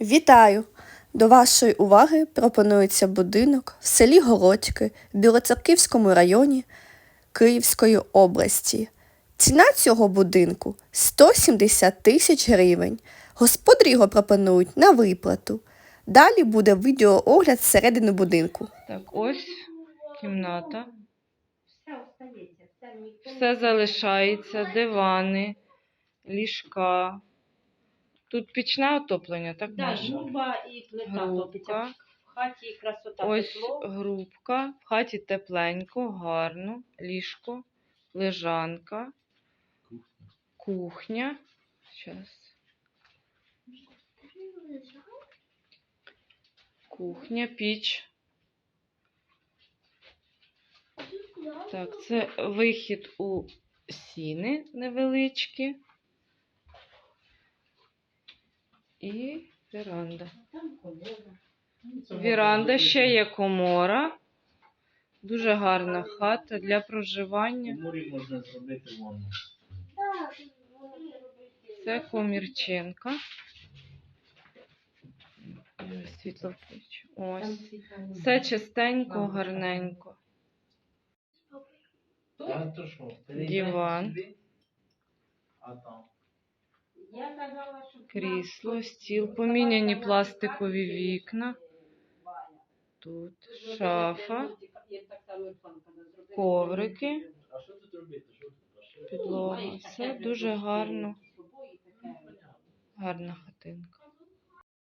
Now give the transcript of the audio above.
Вітаю! До вашої уваги пропонується будинок в селі Городьки в Білоцерківському районі Київської області. Ціна цього будинку 170 тисяч гривень. Господарі його пропонують на виплату. Далі буде відеоогляд зсередини будинку. Так, ось кімната. Все залишається, дивани, ліжка. Тут пічне отоплення, так Да, Маша? груба і плита Грубка. топиться. В хаті красота Ось тепло. грубка, в хаті тепленько, гарно, ліжко, лежанка, кухня. Щас. Кухня, піч. Так, це вихід у сіни невеличкі. І веранда. Віранда ще є комора. Дуже гарна хата для проживання. У морі можна зробити ванну. Так. Це комірченка. Світло включу. Ось. Все чистенько, гарненько. Диван. А там. Крісло, стіл, поміняні пластикові вікна. Тут шафа, коврики, підлога. Все дуже гарно. Гарна хатинка.